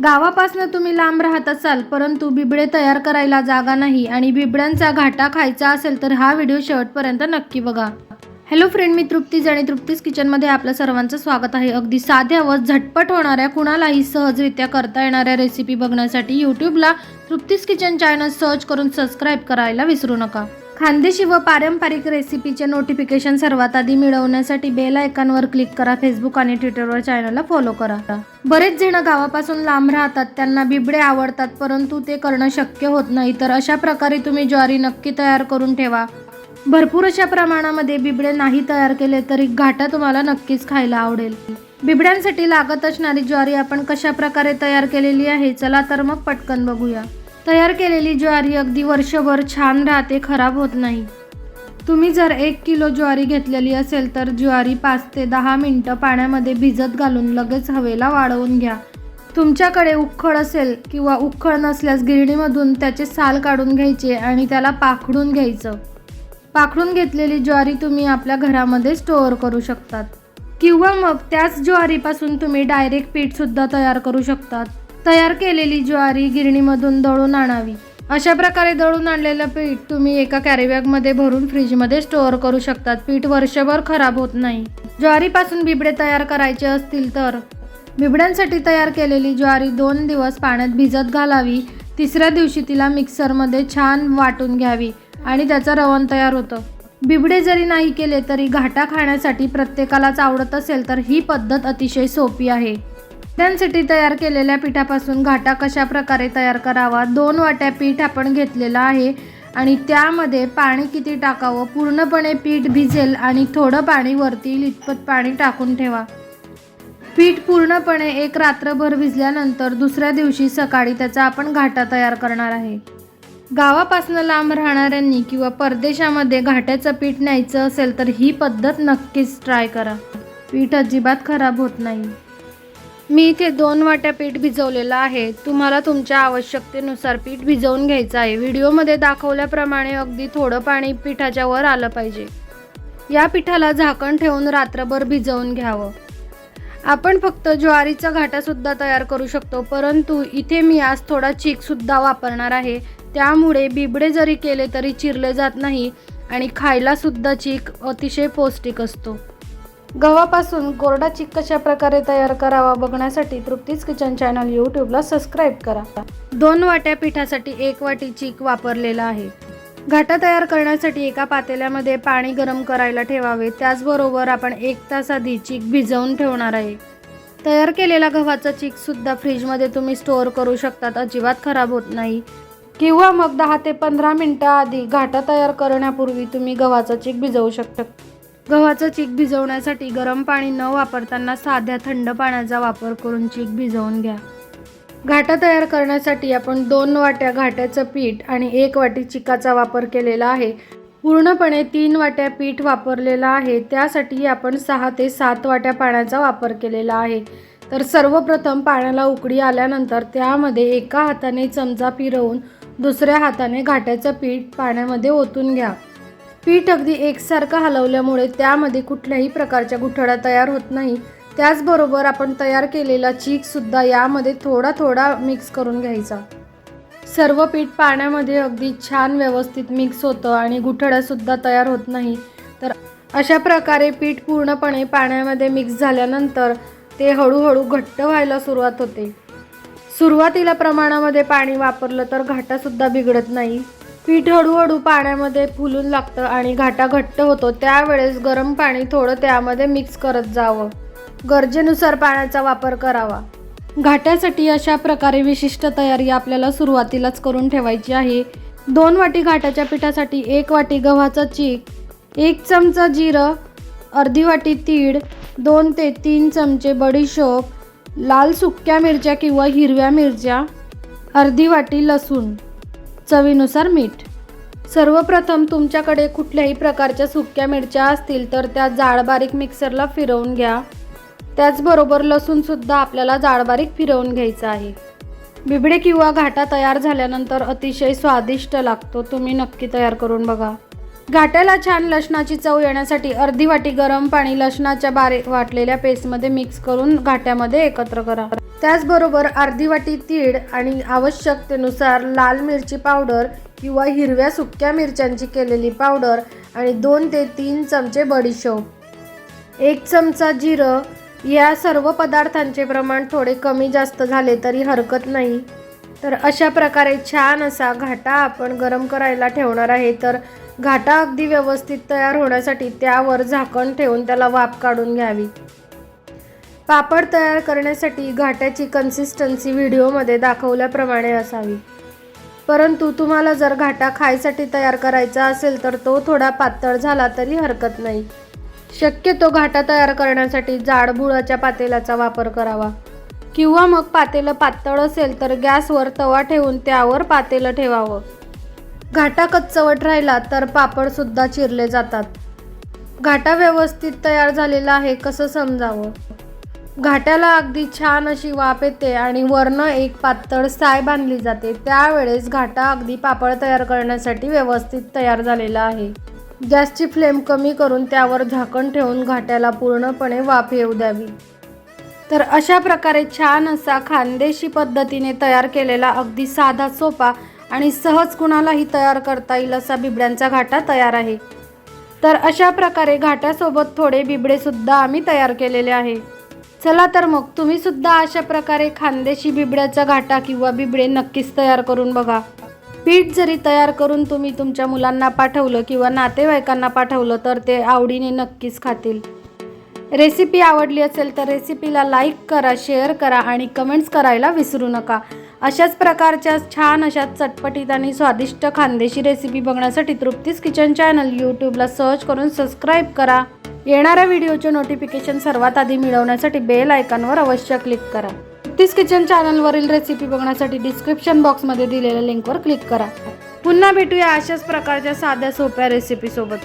गावापासनं तुम्ही लांब राहत असाल परंतु बिबडे तयार करायला जागा नाही आणि बिबड्यांचा घाटा खायचा असेल तर हा व्हिडिओ शेवटपर्यंत नक्की बघा. हॅलो फ्रेंड मी तृप्तीज आणि तृप्तीज किचनमध्ये आपलं सर्वांचं स्वागत आहे. अगदी साध्या व झटपट होणाऱ्या कुणालाही सहजरित्या करता येणाऱ्या रेसिपी बघण्यासाठी यूट्यूबला तृप्तीज किचन चॅनल सर्च करून सबस्क्राईब करायला विसरू नका. खानदेशी व पारंपरिक रेसिपीचे नोटिफिकेशन सर्वात आधी मिळवण्यासाठी बेल आयकॉनवर क्लिक करा फेसबुक आणि ट्विटरवर चॅनलला फॉलो करा. बरेच जण गावापासून लांब राहतात त्यांना बिबडे आवडतात परंतु ते करणं शक्य होत नाही. तर अशा प्रकारे तुम्ही ज्वारी नक्की तयार करून ठेवा. भरपूर अशा प्रमाणामध्ये बिबडे नाही तयार केले तरी घाटा तुम्हाला नक्कीच खायला आवडेल. बिबड्यांसाठी लागत असणारी ज्वारी आपण कशा प्रकारे तयार केलेली आहे चला तर मग पटकन बघूया. तयार केलेली ज्वारी अगदी वर्षभर छान राहते खराब होत नाही. तुम्ही जर एक किलो ज्वारी घेतलेली असेल तर ज्वारी पाच ते दहा मिनटं पाण्यामध्ये भिजत घालून लगेच हवेला वाळवून घ्या. तुमच्याकडे उखळ असेल किंवा उखळ नसल्यास गिरणीमधून त्याचे साल काढून घ्यायचे आणि त्याला पाखडून घ्यायचं. पाखडून घेतलेली ज्वारी तुम्ही आपल्या घरामध्ये स्टोअर करू शकतात. किंवा मग त्याच ज्वारीपासून तुम्ही डायरेक्ट पीठसुद्धा तयार करू शकतात. तयार केलेली ज्वारी गिरणीमधून दळून आणावी. अशा प्रकारे दळून आणलेलं पीठ तुम्ही एका कॅरीबॅगमध्ये भरून फ्रीजमध्ये स्टोअर करू शकतात. पीठ वर्षभर खराब होत नाही. ज्वारीपासून बिबडे तयार करायचे असतील तर. बिबड्यांसाठी तयार केलेली ज्वारी दोन दिवस पाण्यात भिजत घालावी. तिसऱ्या दिवशी तिला मिक्सरमध्ये छान वाटून घ्यावी आणि त्याचं रवण तयार होतं. बिबडे जरी नाही केले तरी घाटा खाण्यासाठी प्रत्येकालाच आवडत असेल तर ही पद्धत अतिशय सोपी आहे. त्यांसाठी तयार केलेल्या पिठापासून घाटा कशा प्रकारे तयार करावा? दोन वाट्या पीठ आपण घेतलेलं आहे आणि त्यामध्ये पाणी किती टाकावं? पूर्णपणे पीठ भिजेल आणि थोडं पाणी वरती इतपत पाणी टाकून ठेवा. पीठ पूर्णपणे एक रात्रभर भिजल्यानंतर दुसऱ्या दिवशी सकाळी त्याचा आपण घाटा तयार करणार आहे. गावापासनं लांब राहणाऱ्यांनी किंवा परदेशामध्ये घाट्याचं पीठ न्यायचं असेल तर ही पद्धत नक्कीच ट्राय करा. पीठ अजिबात खराब होत नाही. मी इथे दोन वाट्या पीठ भिजवलेलं आहे. तुम्हाला तुमच्या आवश्यकतेनुसार पीठ भिजवून घ्यायचं आहे. व्हिडिओमध्ये दाखवल्याप्रमाणे अगदी थोडं पाणी पिठाच्या वर आलं पाहिजे. या पिठाला झाकण ठेवून रात्रभर भिजवून घ्यावं. आपण फक्त ज्वारीचा घाटासुद्धा तयार करू शकतो परंतु इथे मी आज थोडा चीकसुद्धा वापरणार आहे. त्यामुळे बिबडे जरी केले तरी चिरले जात नाही आणि खायलासुद्धा चीक अतिशय पौष्टिक असतो. गव्हापासून कोरडा चीक कशा प्रकारे तयार करावा बघण्यासाठी तृप्तीज किचन चॅनल यूट्यूबला सबस्क्राईब करा. दोन वाट्या पिठासाठी एक वाटी चीक वापरलेला आहे. घाटा तयार करण्यासाठी एका पातेल्यामध्ये पाणी गरम करायला ठेवावे. त्याचबरोबर आपण एक तास आधी चीक भिजवून ठेवणार आहे. तयार केलेला गव्हाचा चीकसुद्धा फ्रीजमध्ये तुम्ही स्टोअर करू शकतात. अजिबात खराब होत नाही. किंवा मग दहा ते पंधरा मिनटं आधी घाटा तयार करण्यापूर्वी तुम्ही गव्हाचा चीक भिजवू शकता. गव्हाचं चीक भिजवण्यासाठी गरम पाणी न वापरताना साध्या थंड पाण्याचा वापर करून चीक भिजवून घ्या. घाटा तयार करण्यासाठी आपण दोन वाट्या घाट्याचं पीठ आणि एक वाटी चिकाचा वापर केलेला आहे. पूर्णपणे तीन वाट्या पीठ वापरलेलं आहे. त्यासाठी आपण सहा ते सात वाट्या पाण्याचा वापर केलेला आहे. तर सर्वप्रथम पाण्याला उकडी आल्यानंतर त्यामध्ये एका हाताने चमचा फिरवून दुसऱ्या हाताने घाट्याचं पीठ पाण्यामध्ये ओतून घ्या. पीठ अगदी एकसारखं हलवल्यामुळे त्यामध्ये कुठल्याही प्रकारच्या गुठळ्या तयार होत नाही. त्याचबरोबर आपण तयार केलेला चीकसुद्धा यामध्ये थोडा थोडा मिक्स करून घ्यायचा. सर्व पीठ पाण्यामध्ये अगदी छान व्यवस्थित मिक्स होतं आणि गुठळ्यासुद्धा तयार होत नाही. तर अशा प्रकारे पीठ पूर्णपणे पाण्यामध्ये मिक्स झाल्यानंतर ते हळूहळू घट्ट व्हायला सुरुवात होते. सुरुवातीला प्रमाणामध्ये पाणी वापरलं तर घाटासुद्धा बिघडत नाही. पीठ हळूहळू पाण्यामध्ये फुलून लागतं आणि घाटा घट्ट होतो. त्यावेळेस गरम पाणी थोडं त्यामध्ये मिक्स करत जावं. गरजेनुसार पाण्याचा वापर करावा. घाट्यासाठी अशा प्रकारे विशिष्ट तयारी आपल्याला सुरुवातीलाच करून ठेवायची आहे. दोन वाटी घाटाच्या पिठासाठी एक वाटी गव्हाचं चीक एक चमचा जिरं अर्धी वाटी तीळ दोन ते तीन चमचे बडीशोप लाल सुक्या मिरच्या किंवा हिरव्या मिरच्या अर्धी वाटी लसूण. चवीनुसार मीठ. सर्वप्रथम तुमच्याकडे कुठल्याही प्रकारच्या सुक्या मिरच्या असतील तर त्या जाळबारीक मिक्सरला फिरवून घ्या. त्याचबरोबर लसूणसुद्धा आपल्याला जाळबारीक फिरवून घ्यायचं आहे. बिबडे किंवा घाटा तयार झाल्यानंतर अतिशय स्वादिष्ट लागतो. तुम्ही नक्की तयार करून बघा. घाट्याला छान लसणाची चव येण्यासाठी अर्धी वाटी गरम पाणी लसणाच्या बारीक वाटलेल्या पेस्टमध्ये मिक्स करून घाट्यामध्ये एकत्र करा. त्याचबरोबर अर्धी वाटी तीळ आणि आवश्यकतेनुसार लाल मिरची पावडर किंवा हिरव्या सुक्या मिरच्यांची केलेली पावडर आणि दोन ते तीन चमचे बडीशोप. एक चमचा जिरं. या सर्व पदार्थांचे प्रमाण थोडे कमी जास्त झाले तरी हरकत नाही. तर अशा प्रकारे छान असा घाटा आपण गरम करायला ठेवणार आहे. तर घाटा अगदी व्यवस्थित तयार होण्यासाठी त्यावर झाकण ठेवून त्याला वाफ काढून घ्यावी. पापड तयार करण्यासाठी घाट्याची कन्सिस्टन्सी व्हिडिओमध्ये दाखवल्याप्रमाणे असावी. परंतु तुम्हाला जर घाटा खायसाठी तयार करायचा असेल तर तो थोडा पातळ झाला तरी हरकत नाही. शक्यतो घाटा तयार करण्यासाठी जाडबुळाच्या पातेलाचा वापर करावा. किंवा मग पातेलं पातळ असेल तर गॅसवर तवा ठेवून त्यावर पातेलं ठेवावं. घाटा कच्चवट राहिला तर पापडसुद्धा चिरले जातात. घाटा व्यवस्थित तयार झालेला आहे कसं समजावं? घाट्याला अगदी छान अशी वाफ येते आणि वरनं एक पातळ साय बांधली जाते. त्यावेळेस घाटा अगदी पापड तयार करण्यासाठी व्यवस्थित तयार झालेला आहे. गॅसची फ्लेम कमी करून त्यावर झाकण ठेवून घाट्याला पूर्णपणे वाफ येऊ द्यावी. तर अशा प्रकारे छान असा खानदेशी पद्धतीने तयार केलेला अगदी साधा सोपा आणि सहज कुणालाही तयार करता येईल असा बिबड्यांचा घाटा तयार आहे. तर अशा प्रकारे घाट्यासोबत थोडे बिबडेसुद्धा आम्ही तयार केलेले आहे. चला तर मग तुम्ही सुद्धा अशा प्रकारे खानदेशी बिबड्याचा घाटा किंवा बिबडे नक्कीच तयार करून बघा. पीठ जरी तयार करून तुम्ही तुमच्या मुलांना पाठवलं किंवा नातेवाईकांना पाठवलं तर ते आवडीने नक्कीच खातील. रेसिपी आवडली असेल तर रेसिपीला लाईक करा शेअर करा आणि कमेंट्स करायला विसरू नका. अशाच प्रकारच्या छान अशा चटपटीत आणि स्वादिष्ट खानदेशी रेसिपी बघण्यासाठी तृप्तीस किचन चॅनल यूट्यूबला सर्च करून सबस्क्राईब करा. येणाऱ्या व्हिडिओचे नोटिफिकेशन सर्वात आधी मिळवण्यासाठी बेल आयकॉनवर अवश्य क्लिक करा. तीस किचन चॅनलवरील रेसिपी बघण्यासाठी डिस्क्रिप्शन बॉक्समध्ये दिलेल्या लिंकवर क्लिक करा. पुन्हा भेटूया अशाच प्रकारच्या साध्या सोप्या रेसिपीसोबत